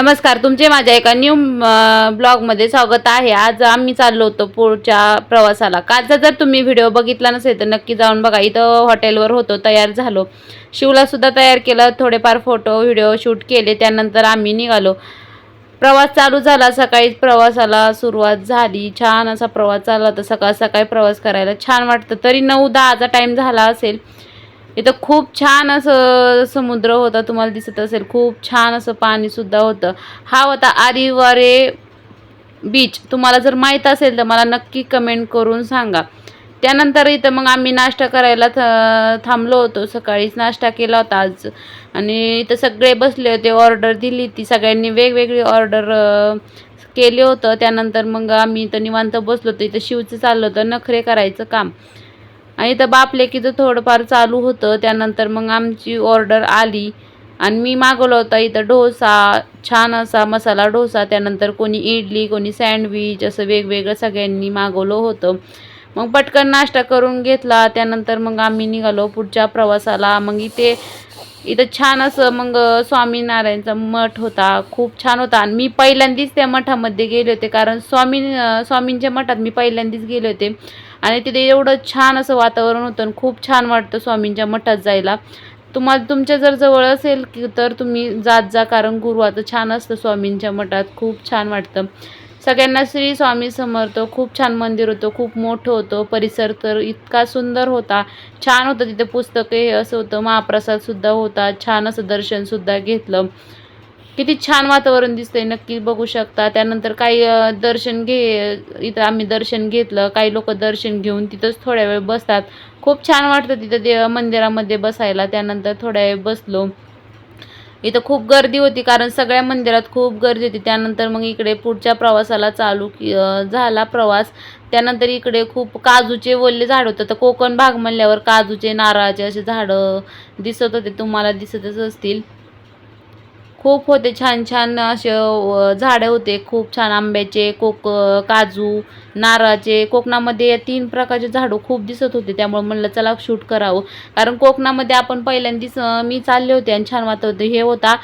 नमस्कार तुमचे माझ्या एका न्यू ब्लॉगमध्ये स्वागत आहे. आज आम्ही चाललो होतो पुढच्या प्रवासाला. कालचा जर तुम्ही व्हिडिओ बघितला नसेल तर नक्की जाऊन बघा. इथं हॉटेलवर होतो तयार झालो. शिवलासुद्धा तयार केलं थोडेफार फोटो व्हिडिओ शूट केले त्यानंतर आम्ही निघालो. प्रवास चालू झाला सकाळी प्रवासाला सुरुवात झाली. छान असा प्रवास चालला होता. सकाळ सकाळी प्रवास करायला छान वाटतं. तरी नऊ दहाचा टाईम झाला असेल. इथं खूप छान असं समुद्र होता तुम्हाला दिसत असेल खूप छान असं पाणीसुद्धा होतं. हा होता आरिवारे बीच तुम्हाला जर माहीत असेल तर मला नक्की कमेंट करून सांगा. त्यानंतर इथं मग आम्ही नाश्ता करायला थ थांबलो होतो. सकाळीच नाश्ता केला होता आज. आणि इथं सगळे बसले होते ऑर्डर दिली ती. सगळ्यांनी वेगवेगळी ऑर्डर केले होतं. त्यानंतर मग आम्ही इथं निवांत बसलो होतो. इथं शिवचं चाललं होतं. नखरे करायचं काम. आणि इथं बापलेकीचं थोडंफार चालू होतं. त्यानंतर मग आमची ऑर्डर आली. आणि मी मागवलं होता इथं डोसा छान असा मसाला डोसा. त्यानंतर कोणी इडली कोणी सँडविच असं वेगवेगळं सगळ्यांनी मागवलं होतं. मग पटकन नाश्ता करून घेतला. त्यानंतर मग आम्ही निघालो पुढच्या प्रवासाला. मग इथे इथं छान असं मग स्वामीनारायणचा मठ होता. खूप छान होता. आणि मी पहिल्यांदाच त्या मठामध्ये गेले होते. कारण स्वामी स्वामींच्या मठात मी पहिल्यांदाच गेले होते. आणि तिथे एवढं छान असं वातावरण होतं आणि खूप छान वाटतं स्वामींच्या मठात जायला. तुम्हाला तुमच्या जर जवळ असेल की तर तुम्ही जात जा कारण गुरुवाचं छान असतं स्वामींच्या मठात. खूप छान वाटतं. सगळ्यांना श्री स्वामी समर्थ खूप छान मंदिर होतं खूप मोठं होतं परिसर तर इतका सुंदर होता. छान होतं तिथे पुस्तके हे असं होतं महाप्रसादसुद्धा होता छान असं दर्शनसुद्धा घेतलं. किती छान वातावरण दिसतंय नक्की बघू शकता. त्यानंतर काही दर्शन घे इथं आम्ही दर्शन घेतलं. काही लोक दर्शन घेऊन तिथंच थोड्या वेळ बसतात. खूप छान वाटतं तिथं दे मंदिरामध्ये बसायला. त्यानंतर थोड्या वेळ बसलो. इथं खूप गर्दी होती कारण सगळ्या मंदिरात खूप गर्दी होती. त्यानंतर मग इकडे पुढच्या प्रवासाला चालू झाला प्रवास. त्यानंतर इकडे खूप काजूचे वल्ले झाड होतं. तर कोकण भाग म्हणल्यावर काजूचे नारळाचे असे झाडं दिसत होते. तुम्हाला दिसतच असतील. खूप होते. छान छान असे झाडं होते. खूप छान आंब्याचे कोक काजू नारळाचे. कोकणामध्ये तीन प्रकारचे झाडं खूप दिसत होते. त्यामुळे म्हणलं चला शूट करावं. कारण कोकणामध्ये आपण पहिल्यांदाच मी चालले होते आणि छान वाटत होते हे होता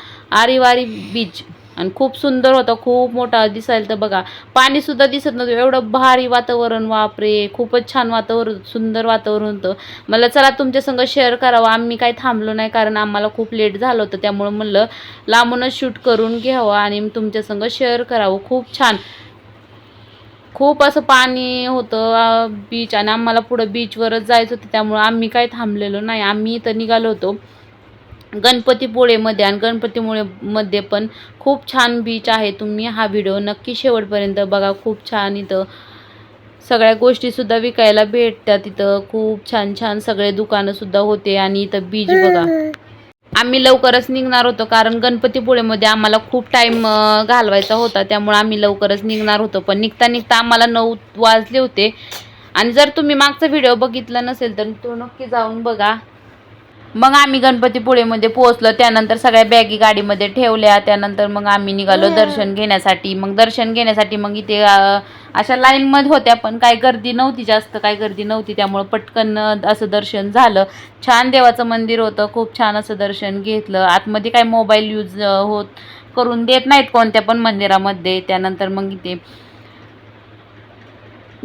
आरिवारी बीच. आणि खूप सुंदर होता खूप मोठा दिसायला तर बघा पाणीसुद्धा दिसत नव्हतं. एवढं भारी वातावरण वापरे खूपच छान वातावरण सुंदर वातावरण होतं. मला चला तुमच्या संग शेअर करावं. आम्ही काही थांबलो नाही कारण आम्हाला खूप लेट झालं होतं. त्यामुळं म्हणलं लांबूनच शूट करून घ्यावं आणि तुमच्या संग शेअर करावं. खूप छान. खूप असं पाणी होतं बीच आणि आम्हाला पुढं बीचवरच जायचं होतं. त्यामुळं आम्ही काही थांबलेलो नाही. आम्ही इथं निघालो होतो. गणपतीपुळेमध्ये आणि गणपतीमुळे मध्ये पण खूप छान बीच आहे. तुम्ही हा व्हिडिओ नक्की शेवटपर्यंत बघा. खूप छान इथं सगळ्या गोष्टीसुद्धा विकायला भेटतात. तिथं खूप छान छान सगळे दुकानंसुद्धा होते आणि इथं बीच बघा. आम्ही लवकरच निघणार होतो कारण गणपतीपुळेमध्ये आम्हाला खूप टाईम घालवायचा होता. त्यामुळे आम्ही लवकरच निघणार होतो. पण निघता निघता आम्हाला नऊ वाजले होते. आणि जर तुम्ही मागचा व्हिडिओ बघितला नसेल तर तो नक्की जाऊन बघा. मग आम्ही गणपतीपुळेमध्ये पोहोचलो त्यानंतर सगळ्या बॅगी गाडीमध्ये ठेवल्या त्यानंतर मग आम्ही निघालो दर्शन घेण्यासाठी. मग दर्शन घेण्यासाठी मग इथे अशा लाईनमध्ये होत्या पण काही गर्दी नव्हती जास्त काही गर्दी नव्हती त्यामुळं पटकन असं दर्शन झालं. छान देवाचं मंदिर होतं खूप छान असं दर्शन घेतलं. आतमध्ये काय मोबाईल यूज होत करून देत नाहीत कोणत्या पण मंदिरामध्ये. त्यानंतर मग इथे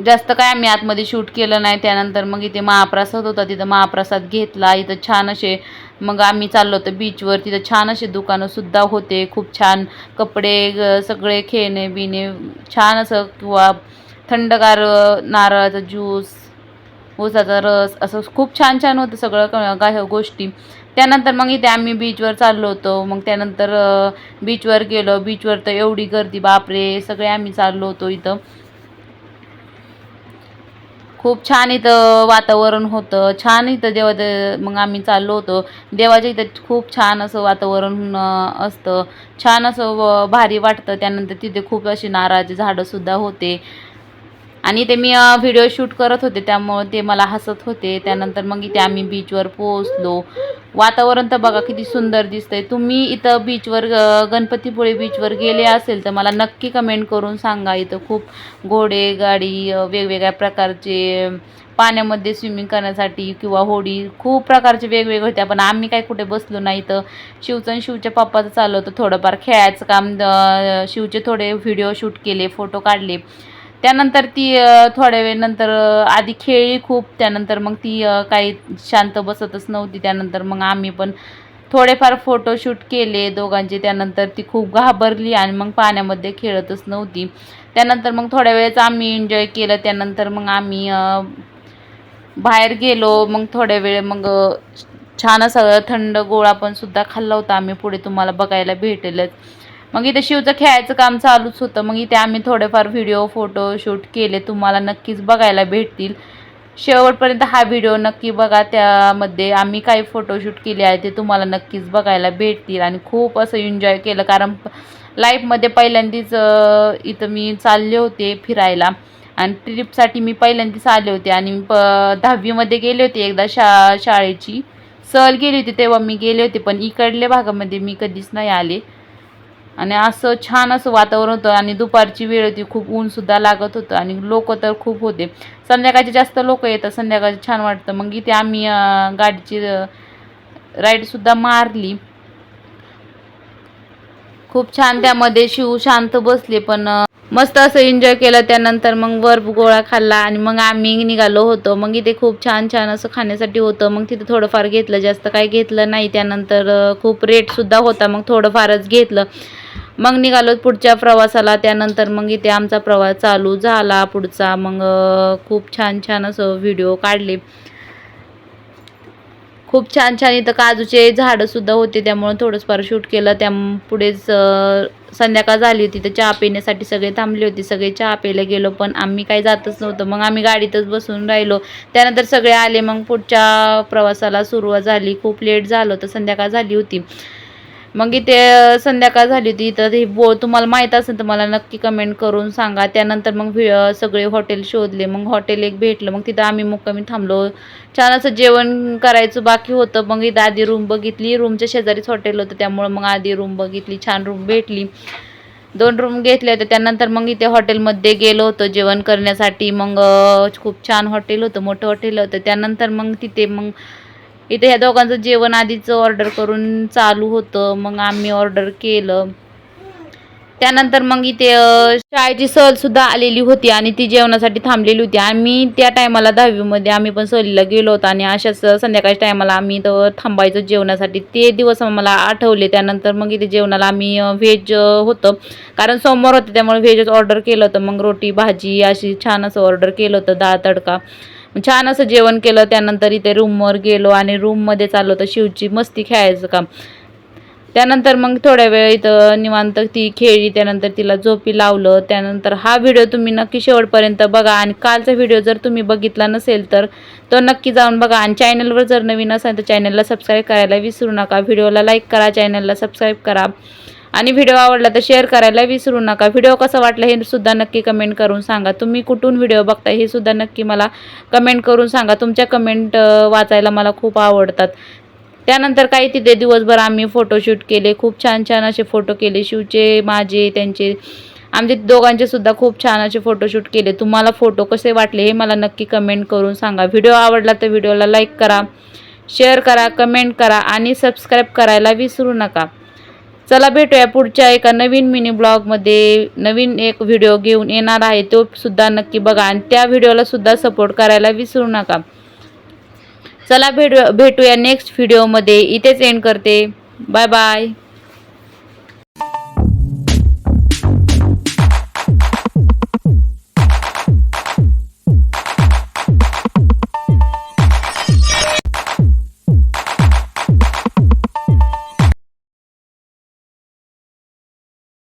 जास्त काय आम्ही आतमध्ये शूट केलं नाही. त्यानंतर मग इथे महाप्रसाद होता. तिथं महाप्रसाद घेतला. इथं छान असे मग आम्ही चाललो होतो बीचवर तिथं छान असे दुकानंसुद्धा होते. खूप छान कपडे ग- सगळे खेळणे बिणे छान असं किंवा थंडगार नारळाचा ज्यूस ऊसाचा रस असं खूप छान छान होतं सगळं क- काय गोष्टी. त्यानंतर मग इथे आम्ही बीचवर चाललो होतो. मग त्यानंतर बीचवर गेलो. बीचवर तर एवढी गर्दी बापरे! सगळे आम्ही चाललो होतो इथं. खूप छान इथं वातावरण होतं. छान इथं देवा मग आम्ही चाललो होतो देवाच्या इथं खूप छान असं वातावरण असतं. छान असं व- भारी वाटतं. त्यानंतर तिथे खूप अशी नारळाची झाडंसुद्धा होते. आणि ते मी व्हिडिओ शूट करत होते त्यामुळं ते मला हसत होते. त्यानंतर मग इथे आम्ही बीचवर पोहोचलो. वातावरण तर बघा किती सुंदर दिसतंय. तुम्ही इथं बीचवर गणपतीपुळे बीचवर गेले असेल तर मला नक्की कमेंट करून सांगा. इथं खूप घोडे गाडी वेगवेगळ्या प्रकारचे पाण्यामध्ये स्विमिंग करण्यासाठी किंवा होडी खूप प्रकारचे वेगवेगळे होते. पण आम्ही काय कुठे बसलो नाही. तर शिवचं आणि शिवच्या पप्पाचं चाललं होतं थोडंफार खेळायचं काम. शिवचे थोडे व्हिडिओ शूट केले फोटो काढले. त्यानंतर ती थोड्या वेळ नंतर आधी खेळली खूप त्यानंतर मग ती काही शांत बसतच नव्हती. त्यानंतर मग आम्ही पण थोडेफार फोटोशूट केले दोघांचे. त्यानंतर ती खूप घाबरली आणि मग पाण्यामध्ये खेळतच नव्हती. त्यानंतर मग थोड्या वेळेच आम्ही एन्जॉय केलं. त्यानंतर मग आम्ही बाहेर गेलो. मग थोड्या वेळ मग छान असं थंड गोळा पण सुद्धा खाल्ला होता. आम्ही पुढे तुम्हाला बघायला भेटेलच. मग इथे शिवचं खेळायचं काम चालूच होतं. मग इथे आम्ही थोडेफार व्हिडिओ फोटो शूट केले. तुम्हाला नक्कीच बघायला भेटतील. शेवटपर्यंत हा व्हिडिओ नक्की बघा. त्यामध्ये आम्ही काही फोटोशूट केले आहे ते तुम्हाला नक्कीच बघायला भेटतील. आणि खूप असं एन्जॉय केलं. कारण लाईफमध्ये पहिल्यांदाच इथं मी चालले होते फिरायला. आणि ट्रिपसाठी मी पहिल्यांदाच आले होते. आणि प दहावीमध्ये गेले होते एकदा शा शाळेची. सहल गेली होती तेव्हा मी गेले होते. पण इकडल्या भागामध्ये मी कधीच नाही आले. आणि असं छान असं वातावरण होतं आणि दुपारची वेळ होती खूप ऊनसुद्धा लागत होतं आणि लोक तर खूप होते. संध्याकाळचे जास्त लोक येतात संध्याकाळचे छान वाटतं. मग इथे आम्ही गाडीची राईडसुद्धा मारली. खूप छान त्यामध्ये शिव शांत बसले पण मस्त असं एन्जॉय केलं. त्यानंतर मग वर गोळा खाल्ला आणि मग आम्ही निघालो होतो. मग इथे खूप छान छान असं खाण्यासाठी होतं. मग तिथे थोडंफार घेतलं जास्त काही घेतलं नाही. त्यानंतर खूप रेटसुद्धा होता. मग थोडंफारच घेतलं. मग निघालो पुढच्या प्रवासाला. त्यानंतर मग इथे आमचा प्रवास चालू झाला पुढचा. मग खूप छान छान असं व्हिडिओ काढले. खूप छान छान इथं काजूचे झाडंसुद्धा होते. त्यामुळं थोडंफार शूट केलं. त्या पुढेच संध्याकाळ झाली होती. तर चहा पिण्यासाठी सगळे थांबले होते. सगळे चहा प्यायला गेलो. पण आम्ही काही जातच नव्हतं. मग आम्ही गाडीतच बसून राहिलो. त्यानंतर सगळे आले. मग पुढच्या प्रवासाला सुरुवात झाली. खूप लेट झालं तर संध्याकाळ झाली होती. मग इथे संध्याकाळ झाली होती तर हे बो तुम्हाला माहीत असेल तर मला नक्की कमेंट करून सांगा. त्यानंतर मग सगळे हॉटेल शोधले. मग हॉटेल एक भेटलं. मग तिथं आम्ही मुक्कामी थांबलो. छान असं जेवण करायचं बाकी होतं. मग इथं आधी रूम बघितली. रूमच्या शेजारीच हॉटेल होतं. त्यामुळं मग आधी रूम बघितली. छान रूम भेटली. दोन रूम घेतले होत्या त्यानंतर मग इथे हॉटेलमध्ये गेलो होतो जेवण करण्यासाठी. मग खूप छान हॉटेल होतं. मोठं हॉटेल होतं. त्यानंतर मग तिथे मग इथे ह्या दोघांचं जेवण आधीच ऑर्डर करून चालू होतं. मग आम्ही ऑर्डर केलं. त्यानंतर मग इथे शाळेची सहलसुद्धा आलेली होती आणि ती जेवणासाठी थांबलेली होती. आम्ही त्या टायमाला दहावीमध्ये आम्ही पण सहलीला गेलो होतो आणि अशाच संध्याकाळच्या टायमाला आम्ही इथं थांबायचो जेवणासाठी. ते दिवस आम्हाला आठवले. त्यानंतर मग इथे जेवणाला आम्ही व्हेज होतं. कारण सोमवार होते त्यामुळे व्हेजच ऑर्डर केलं होतं. मग रोटी भाजी अशी छान असं ऑर्डर केलं होतं. डाळ तडका. छान असं जेवण केलं त्यानंतर इथे रूमवर गेलो आणि रूममध्ये चाललो तर शिवची मस्ती खेळायचं काम. त्यानंतर मग थोड्या वेळ इथं निवांत ती खेळली त्यानंतर तिला झोपी लावलं. त्यानंतर हा व्हिडिओ तुम्ही नक्की शेवटपर्यंत बघा आणि कालचा व्हिडिओ जर तुम्ही बघितला नसेल तर तो नक्की जाऊन बघा. आणि चॅनलवर जर नवीन असाल तर चॅनलला सबस्क्राईब करायला विसरू नका. व्हिडिओला लाईक करा चॅनलला सबस्क्राईब करा. आणि व्हिडिओ आवडला तर शेअर करायला विसरू नका. व्हिडिओ कसा वाटला हे सुद्धा नक्की कमेंट करून सांगा. तुम्ही कुठून व्हिडिओ बघताय हे सुद्धा नक्की मला कमेंट करून सांगा. तुमच्या कमेंट वाचायला मला खूप आवडतात. त्यानंतर काही तिथे दिवसभर आम्ही फोटोशूट केले. खूप छान छान असे फोटो केले. शिवचे माझे त्यांचे. आमचे दोघांचे सुद्धा खूप छान असे फोटोशूट केले. तुम्हाला फोटो कसे वाटले हे मला नक्की कमेंट करून सांगा. व्हिडिओ आवडला तर व्हिडिओला लाईक करा शेअर करा कमेंट करा आणि सबस्क्राईब करायला विसरू नका. चला भेटूया पुढच्या एका नवीन मिनी ब्लॉगमध्ये नवीन एक व्हिडिओ घेऊन येणार आहे तो सुद्धा नक्की बघा आणि त्या व्हिडिओला सुद्धा सपोर्ट करायला विसरू नका. चला भेटू भेटूया नेक्स्ट व्हिडिओमध्ये इथेच एंड करते. Bye bye